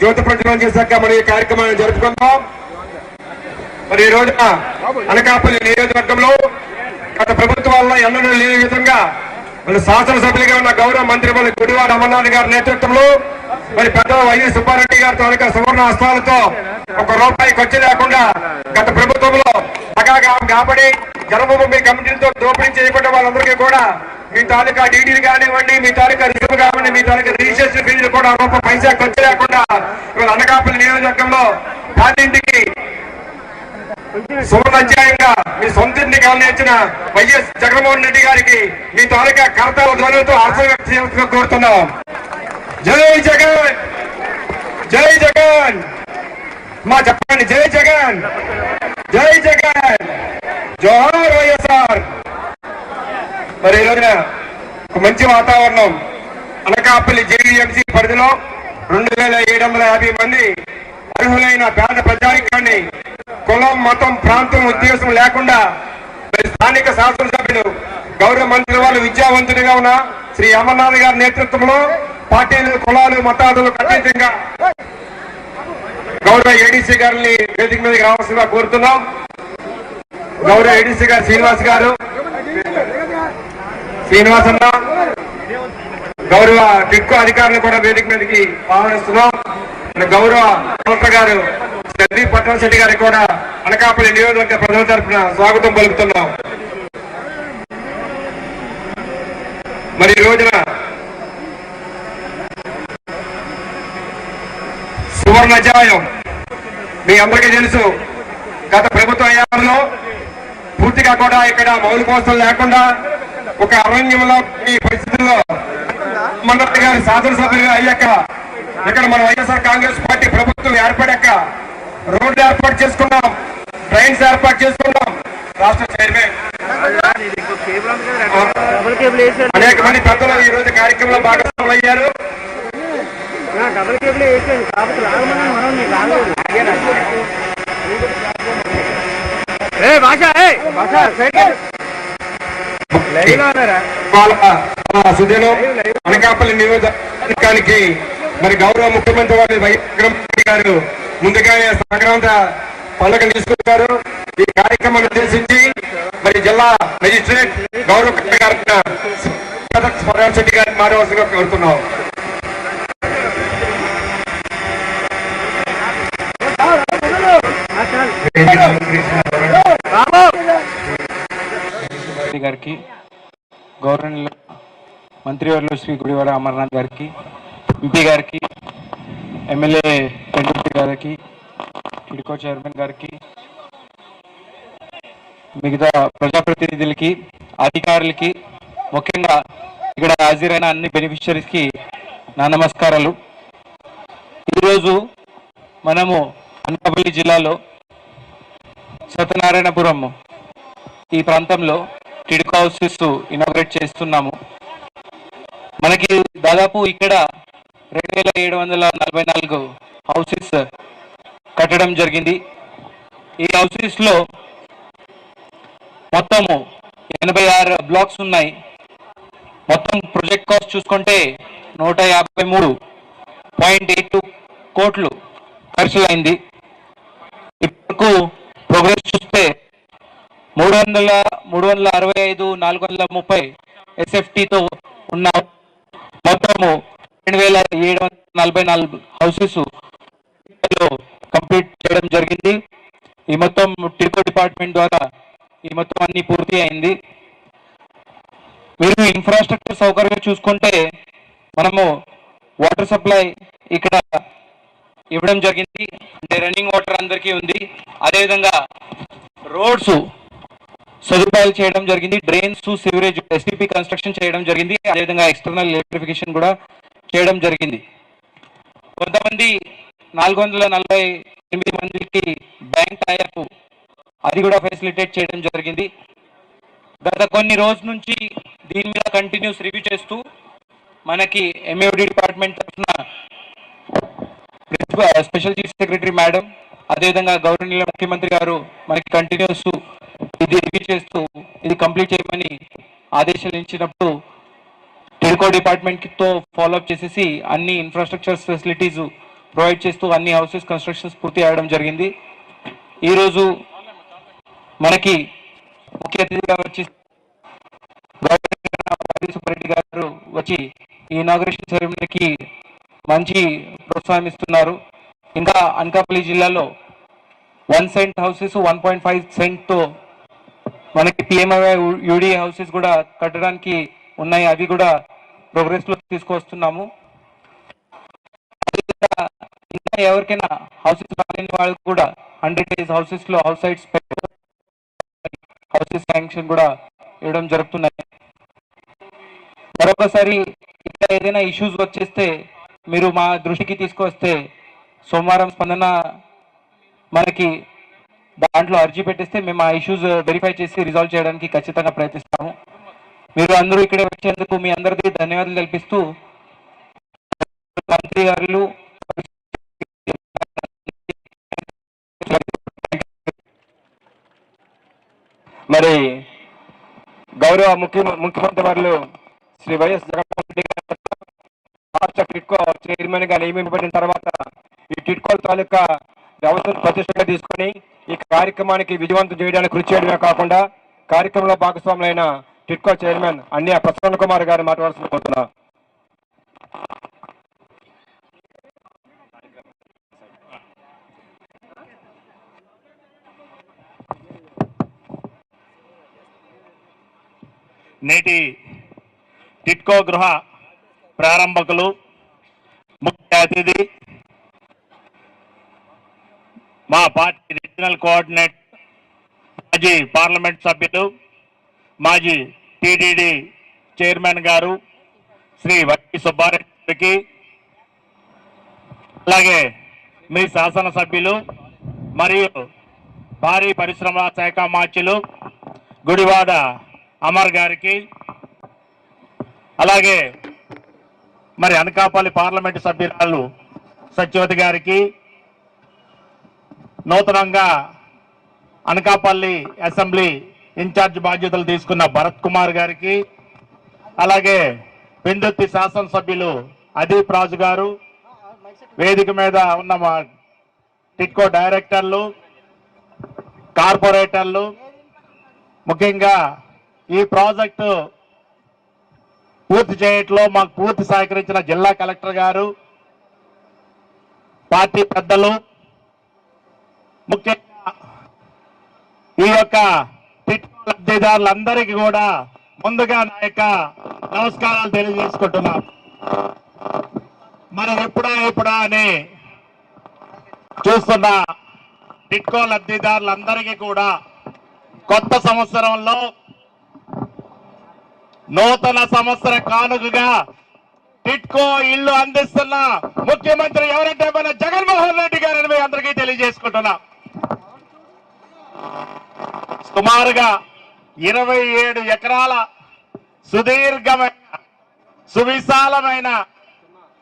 జ్యోతి ప్రజ్వలం చేశాక మనం ఈ కార్యక్రమాన్ని జరుపుకుందాం. మరి ఈ రోజున అనకాపల్లి నియోజకవర్గంలో గత ప్రభుత్వాల్లో ఎన్నడూ లేని విధంగా మన శాసనసభ్యులుగా ఉన్న గౌరవ మంత్రి మన గుడివాడ అమర్నాథ్ గారి నేతృత్వంలో మరి పెద్ద వైఎస్ సుబ్బారెడ్డి గారితో అనేక సువర్ణ హస్తాలతో ఒక రూపాయి ఖర్చు లేకుండా గత ప్రభుత్వంలో బగాగా కాబడి జన్మభూమి కమిటీలతో దోపిడీ చేయబడ్డ వాళ్ళందరికీ కూడా మీ తాలూకా డీడీలు కానివ్వండి మీ తాలూకా రిజర్వ్ కానివ్వండి మీ తాలూకా రిజిస్ట్రేషన్ ఫీజులు కూడా రూప పైసా ఖర్చు లేకుండా ఇవాళ అనకాపల్లి నియోజకవర్గంలో పాతింటికి సువర్ణ అధ్యాయంగా మీ సొంత ఇంటికి అందించిన వైఎస్ జగన్మోహన్ రెడ్డి గారికి మీ తాలూకా కర్తవ్య ధ్వనులతో హర్షం వ్యక్తం చేయాల్సిందిగా కోరుతున్నాం. జై జగన్! జై జగన్! మా చెప్పండి జై జగన్! జై జగన్! జోహర్ మరి ఈ రోజున ఒక మంచి వాతావరణం అనకాపల్లి జేఈఎంసీ పరిధిలో రెండు వేల ఏడు వందల యాభై మంది అర్హులైన పేద ప్రజానికాన్ని కులం మతం ప్రాంతం ఉద్దేశం లేకుండా మరి స్థానిక శాసనసభ్యులు గౌరవ మంత్రి వాళ్ళు విద్యావంతుడిగా ఉన్న శ్రీ అమర్నాథ్ గారి నేతృత్వంలో పార్టీలు కులాలు మతాదులు ఖచ్చితంగా గౌరవ ఏడీసీ గారిని వేదిక మీదకి రావాల్సిందిగా కోరుతున్నాం. గౌరవ ఏడీసీ గారు శ్రీనివాస్ గారు శ్రీనివాసన్న గౌరవ టిక్కు అధికారులు కూడా వేదిక మీదకి ఆహ్వానిస్తున్నాం గౌరవ కలెక్టర్ గారు సందీప్ పట్టణశెట్టి గారికి కూడా అనకాపల్లి నియోజకవర్గ ప్రజల తరఫున స్వాగతం పలుకుతున్నాం. మరి ఈ రోజున సువర్ణ అధ్యాయం మీ అందరికీ తెలుసు. గత ప్రభుత్వ హయాంలో పూర్తిగా కూడా ఇక్కడ మౌలిక వసతులు లేకుండా ఒక అరణ్యంలో ఈ పరిస్థితుల్లో మండలి గారి శాసనసభ్యులుగా అయ్యాక ఇక్కడ మన వైఎస్ఆర్ కాంగ్రెస్ పార్టీ ప్రభుత్వం ఏర్పడాక రోడ్లు ఏర్పాటు చేసుకున్నాం ట్రైన్స్ ఏర్పాటు చేసుకున్నాం రాష్ట్ర చైర్మన్. అనేక మంది పెద్దలు ఈ రోజు కార్యక్రమంలో భాగస్వాములు అయ్యారు. ఏ భాష ఏ భాష వాళ్ళ సుజనం అనకాపల్లి నియోజకవర్గానికి మరి గౌరవ ముఖ్యమంత్రి వారి వైఎస్ గారు ముందుగానే సంక్రాంత పండుగ తీసుకుంటారు ఈ కార్యక్రమాన్ని ఉద్దేశించి మరి జిల్లా మెజిస్ట్రేట్ గౌరవ కలెక్టర్ గారు గారిని మారవలసిందిగా కోరుతున్నాం. గారికి గవర్నర్ మంత్రివర్యులు శ్రీ గుడివాడ అమర్నాథ్ గారికి ఎంపీ గారికి ఎమ్మెల్యే పెండుపతి గారికి టిడ్కో చైర్మన్ గారికి మిగతా ప్రజాప్రతినిధులకి అధికారులకి ముఖ్యంగా ఇక్కడ హాజరైన అన్ని బెనిఫిషరీస్కి నా నమస్కారాలు. ఈరోజు మనము అనకాపల్లి జిల్లాలో సత్యనారాయణపురం ఈ ప్రాంతంలో టిడ్కో హౌసెస్ ఇనాగ్రేట్ చేస్తున్నాము. మనకి దాదాపు ఇక్కడ రెండు వేల ఏడు వందల నలభై నాలుగు హౌసెస్ కట్టడం జరిగింది. ఈ హౌసెస్లో మొత్తము ఎనభై ఆరు బ్లాక్స్ ఉన్నాయి. మొత్తం ప్రాజెక్ట్ కాస్ట్ చూసుకుంటే నూట యాభై మూడు పాయింట్ ఎయిట్ టూ కోట్లు ఖర్చులైంది. ఇప్పటికు ప్రోగ్రెస్ చూస్తే మూడు వందల మూడు వందల అరవై ఐదు నాలుగు వందల ముప్పై ఎస్ఎఫ్టీతో ఉన్న మొత్తము రెండు వేల ఏడు వందల నలభై నాలుగు హౌసెస్ కంప్లీట్ చేయడం జరిగింది. ఈ మొత్తం టిడ్కో డిపార్ట్మెంట్ ద్వారా ఈ మొత్తం అన్ని పూర్తి అయింది. మీరు ఇన్ఫ్రాస్ట్రక్చర్ సౌకర్యం చూసుకుంటే మనము వాటర్ సప్లై ఇక్కడ ఇవ్వడం జరిగింది. అంటే రన్నింగ్ వాటర్ అందరికీ ఉంది. అదేవిధంగా రోడ్స్ సదుపాయాలు చేయడం జరిగింది. డ్రైన్స్ సివరేజ్ ఎస్టీపీ కన్స్ట్రక్షన్ చేయడం జరిగింది. అదేవిధంగా ఎక్స్టర్నల్ ఎలక్ట్రిఫికేషన్ కూడా చేయడం జరిగింది. కొంతమంది నాలుగు వందల నలభై ఎనిమిది మందికి బ్యాంక్ టైప్ అది కూడా ఫెసిలిటేట్ చేయడం జరిగింది. గత కొన్ని రోజుల నుంచి దీని మీద కంటిన్యూస్ రివ్యూ చేస్తూ మనకి ఎంఏడి డిపార్ట్మెంట్ తరఫున స్పెషల్ చీఫ్ సెక్రటరీ మేడం అదేవిధంగా గౌరవనీయ ముఖ్యమంత్రి గారు మనకి కంటిన్యూస్ ఇది రివ్యూ చేస్తూ ఇది కంప్లీట్ చేయమని ఆదేశాలు ఇచ్చినప్పుడు టెలికో డిపార్ట్మెంట్తో ఫాలోఅప్ చేసేసి అన్ని ఇన్ఫ్రాస్ట్రక్చర్ ఫెసిలిటీస్ ప్రొవైడ్ చేస్తూ అన్ని హౌసెస్ కన్స్ట్రక్షన్స్ పూర్తి అవ్వడం జరిగింది. ఈరోజు మనకి ముఖ్య అతిథిగా వచ్చి సుబ్బారెడ్డి గారు వచ్చి ఈ ఇనాగ్రేషన్ సెరమనీకి మంచి ప్రోత్సాహం ఇస్తున్నారు. ఇంకా అనకాపల్లి జిల్లాలో one cent houses one point five సెంట్తో మనకి పిఎంఐ యూడి హౌసెస్ కూడా కట్టడానికి ఉన్నాయి. అవి కూడా ప్రోగ్రెస్లో తీసుకొస్తున్నాము ఇంకా ఎవరికైనా హౌసెస్ రాలేని వాళ్ళకి కూడా హండ్రెడ్ డేస్ హౌసెస్లో హౌస్ సైట్స్ హౌసెస్ శాంక్షన్ కూడా ఇవ్వడం జరుగుతున్నాయి. మరొకసారి ఇక్కడ ఏదైనా ఇష్యూస్ వచ్చేస్తే మీరు మా దృష్టికి తీసుకొస్తే సోమవారం స్పందన మనకి దాంట్లో అర్జీ పెట్టేస్తే మేము ఆ ఇష్యూస్ వెరిఫై uh, చేసి రిజాల్వ్ చేయడానికి ఖచ్చితంగా ప్రయత్నిస్తాము. మీరు అందరూ ఇక్కడ వచ్చేందుకు మీ అందరికీ ధన్యవాదాలు కల్పిస్తూ మంత్రి గారు మరి గౌరవ ముఖ్య ముఖ్యమంత్రి వారు శ్రీ వైఎస్ జగన్మోహన్ రెడ్డి గారు రాష్ట్ర టిట్కో చైర్మన్గా నియమింపబడిన తర్వాత ఈ టిట్కో తాలూకా వ్యవస్థను ప్రతిష్టంగా తీసుకొని కార్యక్రమానికి విజయవంతం చేయడానికి కృషి చేయడమే కాకుండా కార్యక్రమంలో భాగస్వాములైన టిట్కో చైర్మన్ అన్య ప్రసన్న కుమార్ గారు మాట్లాడాల్సి కోరుతున్నా నేటి టిట్కో గృహ ప్రారంభకులు ముఖ్య అతిథి మా పార్టీ రీజనల్ కోఆర్డినేట్ మాజీ పార్లమెంట్ సభ్యులు మాజీ టీడీడీ చైర్మన్ గారు శ్రీ వట్టి సుబ్బారెడ్డికి అలాగే మీ శాసనసభ్యులు మరియు భారీ పరిశ్రమల శాఖ మార్చులు గుడివాడ అమర్ గారికి అలాగే మరి అనకాపల్లి పార్లమెంటు సభ్యురాలు సత్యవతి గారికి నూతనంగా అనకాపల్లి అసెంబ్లీ ఇన్ఛార్జ్ బాధ్యతలు తీసుకున్న భరత్ కుమార్ గారికి అలాగే పెందుర్తి శాసనసభ్యులు అదీప్ రాజు గారు వేదిక మీద ఉన్న మా టిట్కో డైరెక్టర్లు కార్పొరేటర్లు ముఖ్యంగా ఈ ప్రాజెక్టు పూర్తి చేయట్లో మాకు పూర్తి సహకరించిన జిల్లా కలెక్టర్ గారు పార్టీ పెద్దలు ముఖ్యంగా ఈ యొక్క టిట్కో లబ్ధిదారులందరికీ కూడా ముందుగా నా యొక్క నమస్కారాలు తెలియజేసుకుంటున్నాం మనం ఎప్పుడా ఎప్పుడా అని చూస్తున్న టిట్కో లబ్ధిదారులందరికీ కూడా కొత్త సంవత్సరంలో నూతన సంవత్సర కానుకగా టిట్కో ఇల్లు అందిస్తున్న ముఖ్యమంత్రి ఎవరంటే మన జగన్మోహన్ రెడ్డి గారని మీ అందరికీ తెలియజేసుకుంటున్నాం. సుమారుగా ఇరవై ఏడు ఎకరాల సుదీర్ఘమైన సువిశాలమైన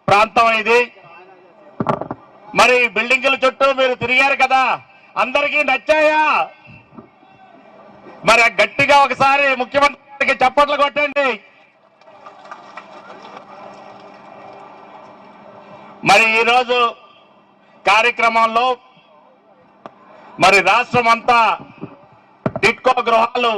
ప్రాంతం ఇది. మరి బిల్డింగుల చుట్టూ మీరు తిరిగారు కదా అందరికీ నచ్చాయా? మరి గట్టిగా ఒకసారి ముఖ్యమంత్రి గారికి చప్పట్లు కొట్టండి. మరి ఈరోజు కార్యక్రమంలో మరి రాష్ట్రం అంతా టిట్కో గృహాలు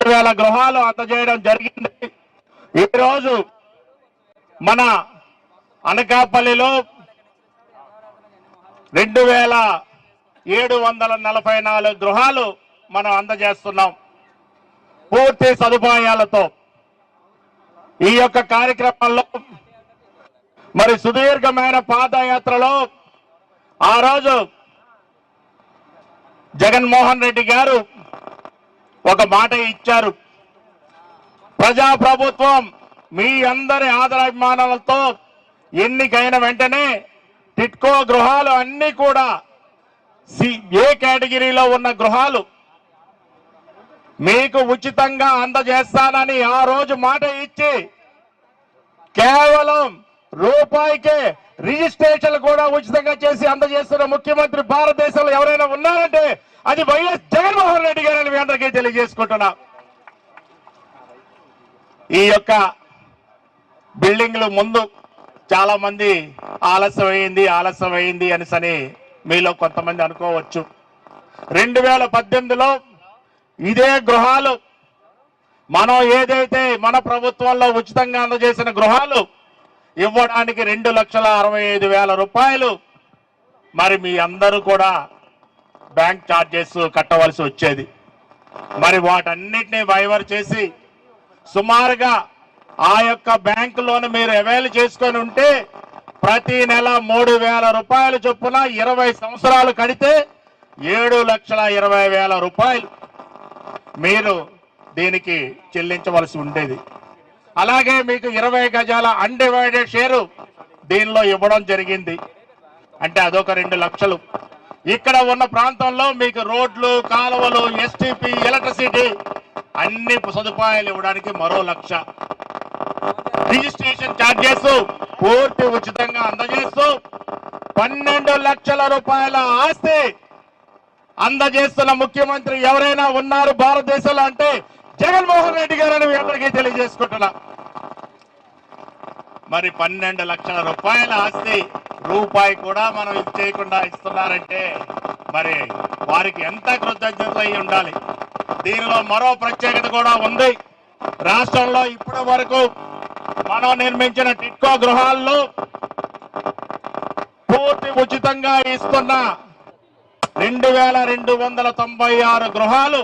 రెండు వేల గృహాలు అందజేయడం జరిగింది. ఈరోజు మన అనకాపల్లిలో రెండు వేల ఏడు వందల నలభై నాలుగు గృహాలు మనం అందజేస్తున్నాం. పూర్తి సదుపాయాలతో ఈ యొక్క కార్యక్రమంలో మరి సుదీర్ఘమైన పాదయాత్రలో ఆ రోజు జగన్మోహన్ రెడ్డి గారు ఒక మాట ఇచ్చారు. ప్రజా ప్రభుత్వం మీ అందరి ఆదరాభిమానాలతో ఎన్నికైన వెంటనే టిట్కో గృహాలు అన్ని కూడా సి- ఏ కేటగిరీలో ఉన్న గృహాలు మీకు ఉచితంగా అందజేస్తానని ఆ రోజు మాట ఇచ్చి కేవలం రూపాయికే రిజిస్ట్రేషన్ కూడా ఉచితంగా చేసి అందజేస్తున్న ముఖ్యమంత్రి భారతదేశంలో ఎవరైనా ఉన్నారంటే అది వైఎస్ జగన్మోహన్ రెడ్డి గారని మీ అందరికీ తెలియజేసుకుంటున్నా. ఈ యొక్క బిల్డింగ్లు ముందు చాలా మంది ఆలస్యం అయింది ఆలస్యం అయింది అనేసని మీలో కొంతమంది అనుకోవచ్చు. రెండు వేల పద్దెనిమిదిలో ఇదే గృహాలు మనం ఏదైతే మన ప్రభుత్వంలో ఉచితంగా అందజేసిన గృహాలు ఇవ్వడానికి రెండు లక్షల అరవై ఐదు వేల రూపాయలు. మరి మీ అందరూ కూడా బ్యాంక్ ఛార్జెస్ కట్టవలసి వచ్చేది. మరి వాటన్నిటిని వైవర్ చేసి సుమారుగా ఆ యొక్క బ్యాంకులోన మీరు అవైల్ చేసుకొని ఉంటే ప్రతి నెల మూడు వేల రూపాయలు చొప్పున ఇరవై సంవత్సరాలు కడితే ఏడు లక్షల ఇరవై వేల రూపాయలు. మీరు దీనికి చెల్లించవలసి ఉండేది. అలాగే మీకు ఇరవై గజాల అన్డివైడెడ్ షేరు దీనిలో ఇవ్వడం జరిగింది. అంటే అదొక రెండు లక్షలు. ఇక్కడ ఉన్న ప్రాంతంలో మీకు రోడ్లు కాలువలు ఎస్టీపీ ఎలక్ట్రిసిటీ అన్ని సదుపాయాలు ఇవ్వడానికి మరో లక్ష. రిజిస్ట్రేషన్ ఛార్జెస్ పూర్తి ఉచితంగా అందజేస్తూ పన్నెండు లక్షల రూపాయల ఆస్తి అందజేస్తున్న ముఖ్యమంత్రి ఎవరైనా ఉన్నారు భారతదేశంలో అంటే జగన్మోహన్ రెడ్డి గారని మీ అందరికీ తెలియజేసుకుంటున్నా. మరి పన్నెండు లక్షల రూపాయల ఆస్తి రూపాయి కూడా మనం ఇది చేయకుండా ఇస్తున్నారంటే మరి వారికి ఎంత కృతజ్ఞతలు అయి ఉండాలి? దీనిలో మరో ప్రత్యేకత కూడా ఉంది. రాష్ట్రంలో ఇప్పటి వరకు మనం నిర్మించిన టిట్కో గృహాల్లో పూర్తి ఉచితంగా ఇస్తున్న రెండు వేల రెండు వందల తొంభై ఆరు గృహాలు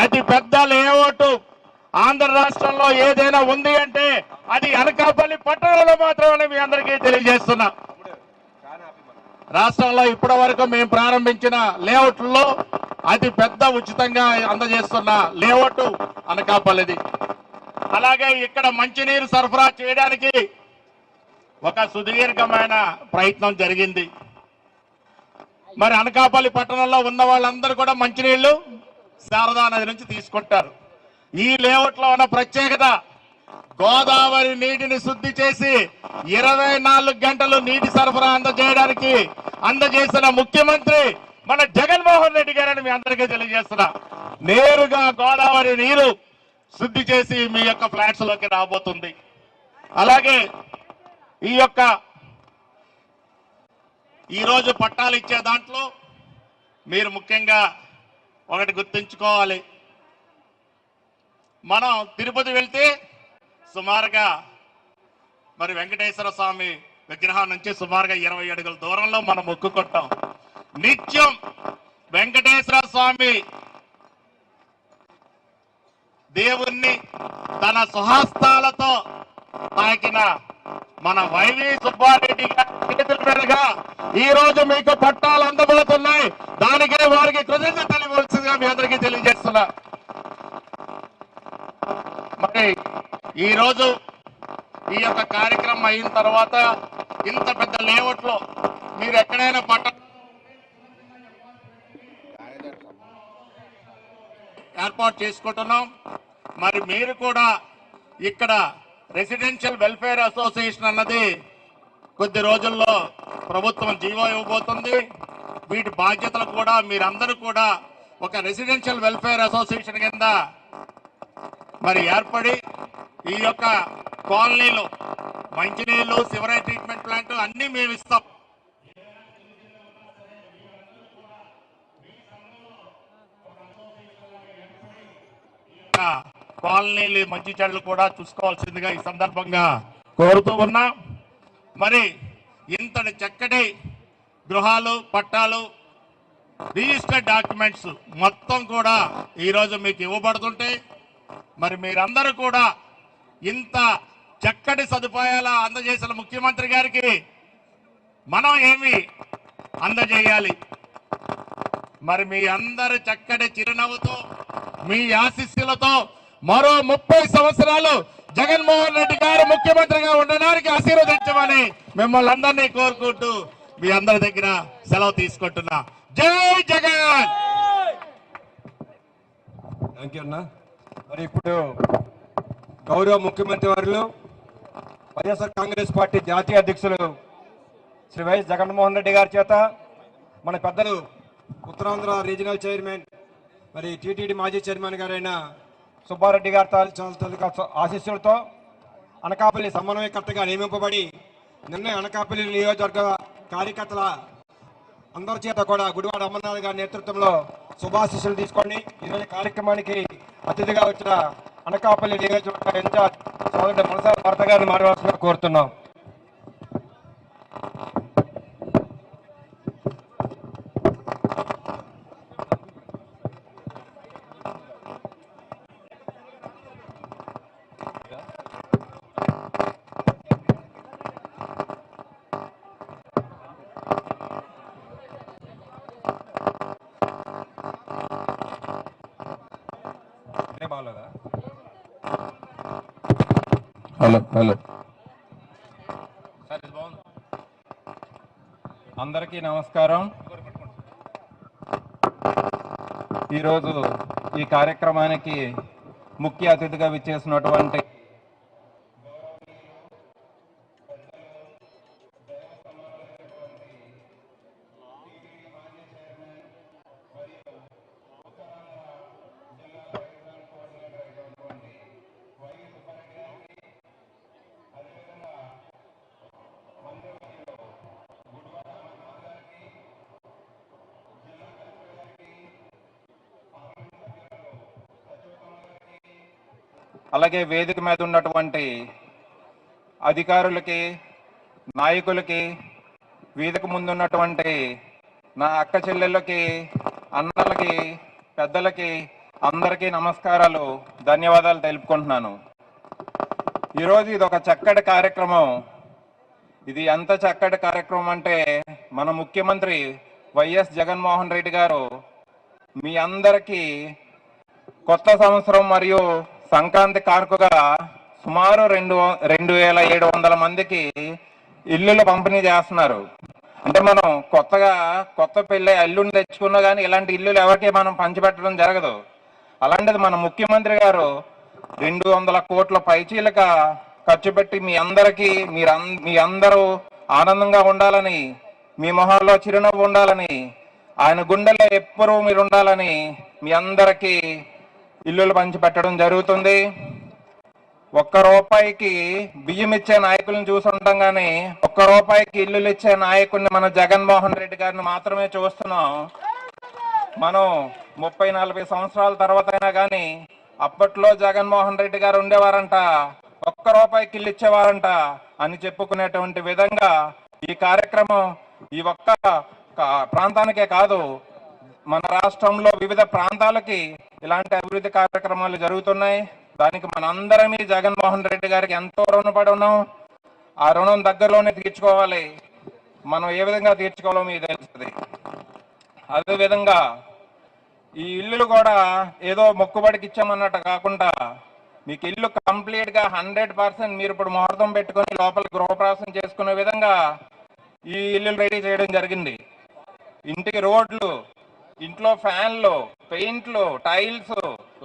అతి పెద్ద లేఅవుట్. ఆంధ్ర రాష్ట్రంలో ఏదైనా ఉంది అంటే అది అనకాపల్లి పట్టణంలో మాత్రమే మీ అందరికీ తెలియజేస్తున్నా. రాష్ట్రంలో ఇప్పటి వరకు మేము ప్రారంభించిన లేఅవుట్లో అతి పెద్ద ఉచితంగా అందజేస్తున్న లేఅవుట్ అనకాపల్లిది. అలాగే ఇక్కడ మంచినీరు సరఫరా చేయడానికి ఒక సుదీర్ఘమైన ప్రయత్నం జరిగింది. మరి అనకాపల్లి పట్టణంలో ఉన్న వాళ్ళందరూ కూడా మంచినీళ్ళు శారదా నది నుంచి తీసుకుంటారు. ఈ లేఅవుట్లో ఉన్న ప్రత్యేకత గోదావరి నీటిని శుద్ధి చేసి ఇరవై నాలుగు గంటలు నీటి సరఫరా అందజేయడానికి అందజేసిన ముఖ్యమంత్రి మన జగన్మోహన్ రెడ్డి గారని మీ అందరికీ తెలియజేస్తున్నా. నేరుగా గోదావరి నీరు శుద్ధి చేసి మీ యొక్క ఫ్లాట్స్లోకి రాబోతుంది. అలాగే ఈ యొక్క ఈరోజు పట్టాలు ఇచ్చే దాంట్లో మీరు ముఖ్యంగా ఒకటి గుర్తుంచుకోవాలి. మనం తిరుపతి వెళ్తే సుమారుగా మరి వెంకటేశ్వర స్వామి విగ్రహం నుంచి సుమారుగా ఇరవై అడుగుల దూరంలో మనం మొక్కుకుంటాం. నిత్యం వెంకటేశ్వర స్వామి దేవుణ్ణి తన సుహస్తాలతో తాకిన మన వైవి సుబ్బారెడ్డి గారి చేతుల మీదుగా ఈ రోజు మీకు పట్టాలు అందబోతున్నాయి దానికే వారికి కృతజ్ఞత తెలియవలసిందిగా మీ అందరికీ తెలియజేస్తున్నా. మరి ఈ రోజు ఈ యొక్క కార్యక్రమం అయిన తర్వాత ఇంత పెద్ద లేఅవుట్లో మీరు ఎక్కడైనా పట్ట ఏర్పాటు చేసుకుంటున్నాం. మరి మీరు కూడా ఇక్కడ రెసిడెన్షియల్ వెల్ఫేర్ అసోసియేషన్ అన్నది కొద్ది రోజుల్లో ప్రభుత్వం జీవో ఇవ్వబోతుంది వీటి బాధ్యతలు కూడా మీరందరూ కూడా ఒక రెసిడెన్షియల్ వెల్ఫేర్ అసోసియేషన్ కింద మరి ఏర్పడి ఈ యొక్క కాలనీలు మంచినీళ్ళు సివరేజ్ ట్రీట్మెంట్ ప్లాంట్ అన్నీ మేము ఇస్తాం Yeah. కాలనీలు మంచి చెడ్లు కూడా చూసుకోవాల్సిందిగా ఈ సందర్భంగా కోరుతూ ఉన్నా. మరి ఇంతటి చక్కటి గృహాలు పట్టాలు రిజిస్టర్డ్ డాక్యుమెంట్స్ మొత్తం కూడా ఈరోజు మీకు ఇవ్వబడుతుంటే మరి మీరందరూ కూడా ఇంత చక్కటి సదుపాయాలు అందజేసిన ముఖ్యమంత్రి గారికి మనం ఏమి అందజేయాలి? మరి మీ అందరి చక్కటి చిరునవ్వుతో మీ ఆశీస్సులతో మరో ముప్పై సంవత్సరాలు జగన్మోహన్ రెడ్డి గారు ముఖ్యమంత్రిగా ఉండడానికి ఆశీర్వదించమని మిమ్మల్ని అందరినీ కోరుకుంటూ మీ అందరి దగ్గర సెలవు తీసుకుంటున్నా. జై జగన్! థ్యాంక్ యూ అన్న. మరి ఇప్పుడు గౌరవ ముఖ్యమంత్రి వారిలో వైఎస్ఆర్ కాంగ్రెస్ పార్టీ జాతీయ అధ్యక్షులు శ్రీ వైఎస్ జగన్మోహన్ రెడ్డి గారి చేత మన పెద్దలు ఉత్తరాంధ్ర రీజనల్ చైర్మన్ మరి టీటీడీ మాజీ చైర్మన్ గారైన సుబ్బారెడ్డి గారి తాలూ- ఆశీస్సులతో అనకాపల్లి సమన్వయకర్తగా నియమింపబడి నిన్న అనకాపల్లి నియోజకవర్గ కార్యకర్తల అందరి చేత కూడా గుడివాడ అమర్నాథ్ గారి నేతృత్వంలో శుభాశీస్సులు తీసుకోండి. ఈరోజు కార్యక్రమానికి అతిథిగా వచ్చిన అనకాపల్లి నియోజకవర్గ ఇన్ఛార్జ్ సోదరుడు మనసా భర్త గారిని మాట్లాడాల్సిన కోరుతున్నాం. Hello hello. అందరికీ నమస్కారం. ఈరోజు ఈ కార్యక్రమానికి ముఖ్య అతిథిగా విచ్చేసినటువంటి అలాగే వేదిక మీద ఉన్నటువంటి అధికారులకి నాయకులకి వేదిక ముందున్నటువంటి నా అక్క చెల్లెళ్ళకి అన్నలకి పెద్దలకి అందరికీ నమస్కారాలు ధన్యవాదాలు తెలుపుకుంటున్నాను. ఈరోజు ఇది ఒక చక్కటి కార్యక్రమం. ఇది ఎంత చక్కటి కార్యక్రమం అంటే మన ముఖ్యమంత్రి వైఎస్ జగన్మోహన్ రెడ్డి గారు మీ అందరికీ కొత్త సంవత్సరం మరియు సంక్రాంతి కానుకగా సుమారు రెండు రెండు వేల ఏడు వందల మందికి ఇల్లులు పంపిణీ చేస్తున్నారు. అంటే మనం కొత్తగా కొత్త పెళ్ళి అల్లుని తెచ్చుకున్నా కానీ ఇలాంటి ఇల్లులు ఎవరికి మనం పంచిపెట్టడం జరగదు. అలాంటిది మన ముఖ్యమంత్రి గారు రెండు వందల కోట్ల పైచీలక ఖర్చు పెట్టి మీ అందరికీ మీరు మీ అందరూ ఆనందంగా ఉండాలని మీ మొహాల్లో చిరునవ్వు ఉండాలని ఆయన గుండెల్లో ఎప్పుడూ మీరు ఉండాలని మీ అందరికీ ఇల్లులు పంచిపెట్టడం జరుగుతుంది. ఒక్క రూపాయికి బియ్యం ఇచ్చే నాయకులను చూసుంటాం కానీ ఒక్క రూపాయికి ఇల్లులు ఇచ్చే నాయకుడిని మన జగన్మోహన్ రెడ్డి గారిని మాత్రమే చూస్తున్నాం. మనం ముప్పై నలభై సంవత్సరాల తర్వాత అయినా కానీ అప్పట్లో జగన్మోహన్ రెడ్డి గారు ఉండేవారంట. ఒక్క రూపాయికి ఇల్లు ఇచ్చేవారంట అని చెప్పుకునేటువంటి విధంగా ఈ కార్యక్రమం ఈ ఒక్క ప్రాంతానికే కాదు మన రాష్ట్రంలో వివిధ ప్రాంతాలకి ఇలాంటి అభివృద్ధి కార్యక్రమాలు జరుగుతున్నాయి. దానికి మనందరమీ జగన్మోహన్ రెడ్డి గారికి ఎంతో రుణపడి ఉన్నాం. ఆ రుణం దగ్గరలోనే తీర్చుకోవాలి. మనం ఏ విధంగా తీర్చుకోవాలో మీకు తెలుస్తుంది. అదేవిధంగా ఈ ఇల్లులు కూడా ఏదో మొక్కుబడికి ఇచ్చామన్నట్టు కాకుండా మీకు ఇల్లు కంప్లీట్గా హండ్రెడ్ పర్సెంట్ మీరు ఇప్పుడు ముహూర్తం పెట్టుకొని లోపల గృహప్రవేశం చేసుకునే విధంగా ఈ ఇల్లులు రెడీ చేయడం జరిగింది. ఇంటికి రోడ్లు ఇంట్లో ఫ్యాన్లు పెయింట్లు టైల్స్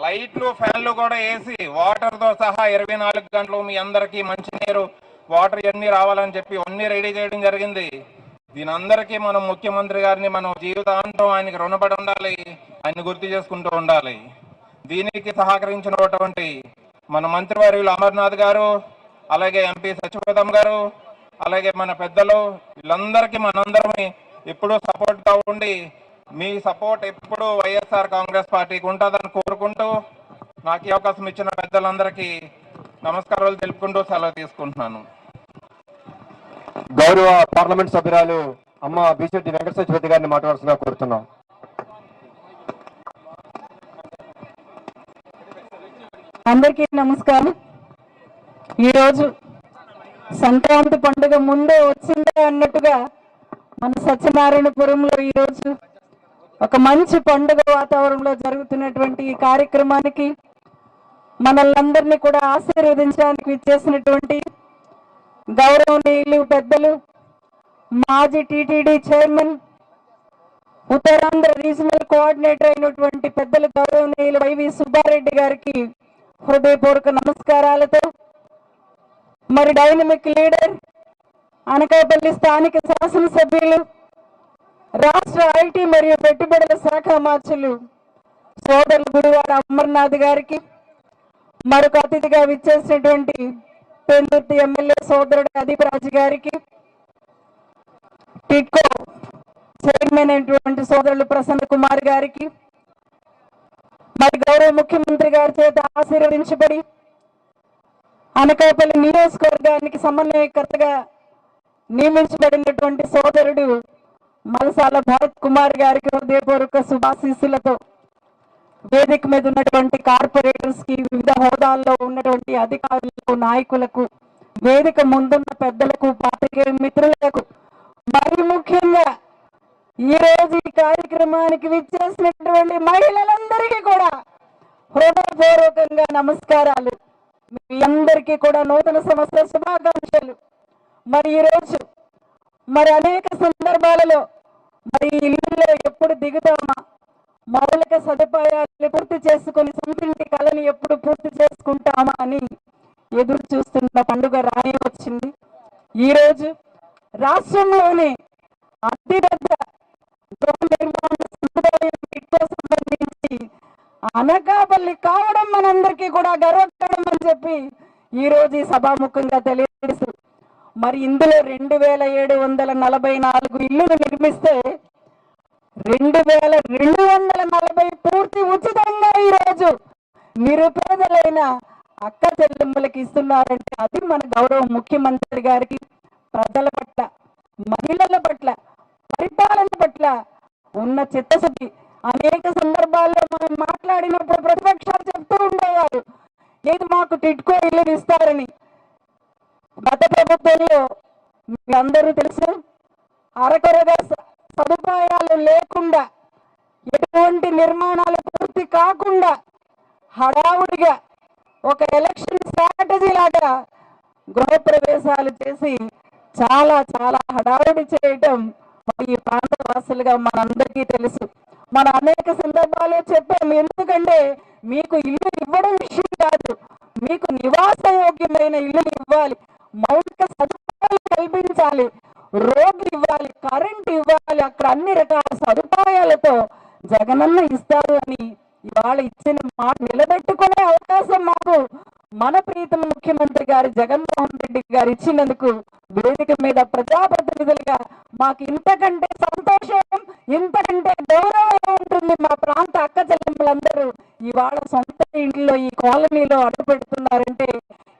లైట్లు ఫ్యాన్లు కూడా వేసి వాటర్తో సహా ఇరవై నాలుగు గంటలు మీ అందరికీ మంచినీరు వాటర్ ఇవన్నీ రావాలని చెప్పి అన్నీ రెడీ చేయడం జరిగింది. దీని అందరికీ మనం ముఖ్యమంత్రి గారిని మనం జీవితాంతం ఆయనకి రుణపడి ఉండాలి ఆయన గుర్తు చేసుకుంటూ ఉండాలి. దీనికి సహకరించినటువంటి మన మంత్రివర్యులు అమర్నాథ్ గారు అలాగే ఎంపీ సచివతం గారు అలాగే మన పెద్దలు వీళ్ళందరికీ మనందరం ఎప్పుడూ సపోర్ట్గా ఉండి మీ సపోర్ట్ ఎప్పుడూ వైఎస్ఆర్ కాంగ్రెస్ పార్టీకి ఉంటుందని కోరుకుంటూ నాకు ఈ అవకాశం ఇచ్చిన పెద్దలందరికీ నమస్కారాలు తెలుపుకుంటూ సెలవు తీసుకుంటున్నాను. గౌరవ పార్లమెంట్ సభ్యురాలు అమ్మ బీసెట్టి వెంకట సత్యవతి గారిని మాట్లాడాల్సిన కోరుతున్నాం. అందరికీ నమస్కారం. ఈరోజు సంక్రాంతి పండుగ ముందే వచ్చిందే అన్నట్టుగా మన సత్యనారాయణపురంలో ఈరోజు ఒక మంచి పండుగ వాతావరణంలో జరుగుతున్నటువంటి ఈ కార్యక్రమానికి మనల్ని కూడా ఆశీర్వదించడానికి ఇచ్చేసినటువంటి గౌరవనీయులు పెద్దలు మాజీ TTD chairman Uttarandhra regional coordinator అయినటువంటి పెద్దలు గౌరవనీయులు వైవి సుబ్బారెడ్డి గారికి హృదయపూర్వక నమస్కారాలతో మరి డైనమిక్ లీడర్ అనకాపల్లి స్థానిక శాసనసభ్యులు రాష్ట్ర ఐటీ మరియు పెట్టుబడుల శాఖ మార్చులు సోదరులు గురువారు అమర్నాథ్ గారికి మరొక అతిథిగా విచ్చేసినటువంటి పెందుర్తి ఎమ్మెల్యే సోదరుడు అదీప్ రాజు గారికి టిక్కో చైర్మన్ అయినటువంటి సోదరులు ప్రసన్న కుమార్ గారికి మరి గౌరవ ముఖ్యమంత్రి గారి చేత ఆశీర్వదించబడి అనకాపల్లి నియోజకవర్గానికి సమన్వయకర్తగా నియమించబడినటువంటి సోదరుడు మలసాల భరత్ కుమార్ గారికి హృదయపూర్వక శుభాశీస్సులతో వేదిక మీద ఉన్నటువంటి కార్పొరేటర్స్కి వివిధ హోదాల్లో ఉన్నటువంటి అధికారులకు నాయకులకు వేదిక ముందున్న పెద్దలకు పాత్రికేయ మిత్రులకు మరి ముఖ్యంగా ఈ రోజు ఈ కార్యక్రమానికి విచ్చేసినటువంటి మహిళలందరికీ కూడా హృదయపూర్వకంగా నమస్కారాలు. మీ అందరికీ కూడా నూతన సంవత్సర శుభాకాంక్షలు. మరి ఈ రోజు మరి అనేక సందర్భాలలో మరి ఇల్లు ఎప్పుడు దిగుతామా మౌలిక సదుపాయాలు పూర్తి చేసుకుని సొంతింటి కళని ఎప్పుడు పూర్తి చేసుకుంటామా అని ఎదురు చూస్తున్న పండుగ రాని వచ్చింది. ఈరోజు రాష్ట్రంలోనే అతిపెద్ద గృహ నిర్మాణ సముదాయం కిట్కో సంబంధించి అనకాపల్లి కావడం మనందరికీ కూడా గర్వకారణం అని చెప్పి ఈ ఈ సభాముఖంగా తెలియజేస్తూ మరి ఇందులో రెండు వేల ఏడు వందల నలభై నాలుగు ఇల్లులు నిర్మిస్తే రెండు వేల రెండు వందల నలభై పూర్తి ఉచితంగా ఈరోజు నిరుపేదలైన అక్క చెల్లెమ్మలకి ఇస్తున్నారంటే అది మన గౌరవ ముఖ్యమంత్రి గారికి ప్రజల పట్ల మహిళల పట్ల పరిపాలన పట్ల ఉన్న చిత్తశుద్ధి. అనేక సందర్భాల్లో మనం మాట్లాడినప్పుడు ప్రతిపక్షాలు చెప్తూ ఉండేవారు ఏది మాకు టిట్కో ఇల్లు ఇస్తారని. గత ప్రభుత్వంలో మీ అందరూ తెలుసు అరకొరగా సదుపాయాలు లేకుండా ఎటువంటి నిర్మాణాలు పూర్తి కాకుండా హడావుడిగా ఒక ఎలక్షన్ స్ట్రాటజీ లాగా గృహప్రవేశాలు చేసి చాలా చాలా హడావుడి చేయటం ఈ ప్రాంత వాసులుగా మనందరికీ తెలుసు. మన అనేక సందర్భాల్లో చెప్పాము ఎందుకంటే మీకు ఇల్లు ఇవ్వడం విషయం కాదు మీకు నివాస యోగ్యమైన ఇల్లు ఇవ్వాలి. మౌలిక సదుపాయాలు కల్పించాలి. రోడ్లు ఇవ్వాలి కరెంట్ ఇవ్వాలి అక్కడ అన్ని రకాల సదుపాయాలతో జగనన్న ఇస్తారు అని ఇవాళ ఇచ్చిన మాట నిలబెట్టుకునే అవకాశం మాకు. మన ప్రీతమ ముఖ్యమంత్రి గారు జగన్మోహన్ రెడ్డి గారు ఇచ్చినందుకు వేదిక మీద ప్రజాప్రతినిధులుగా మాకు ఇంతకంటే సంతోషం ఇంతకంటే గౌరవం ఉంటుంది మా ప్రాంత అక్క చెల్లెమ్మలందరూ ఇవాళ సొంత ఇంట్లో ఈ కాలనీలో అడుగు పెడుతున్నారంటే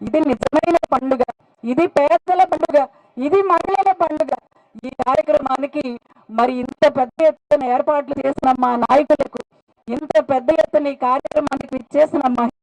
ఇది నిజమైన పండుగ. ఇది పేదల పండుగ ఇది మహిళల పండుగ. ఈ కార్యక్రమానికి మరి ఇంత పెద్ద ఎత్తున ఏర్పాట్లు చేసిన మా నాయకులకు ఇంత పెద్ద ఎత్తున ఈ కార్యక్రమానికి ఇచ్చేసిన మహిళ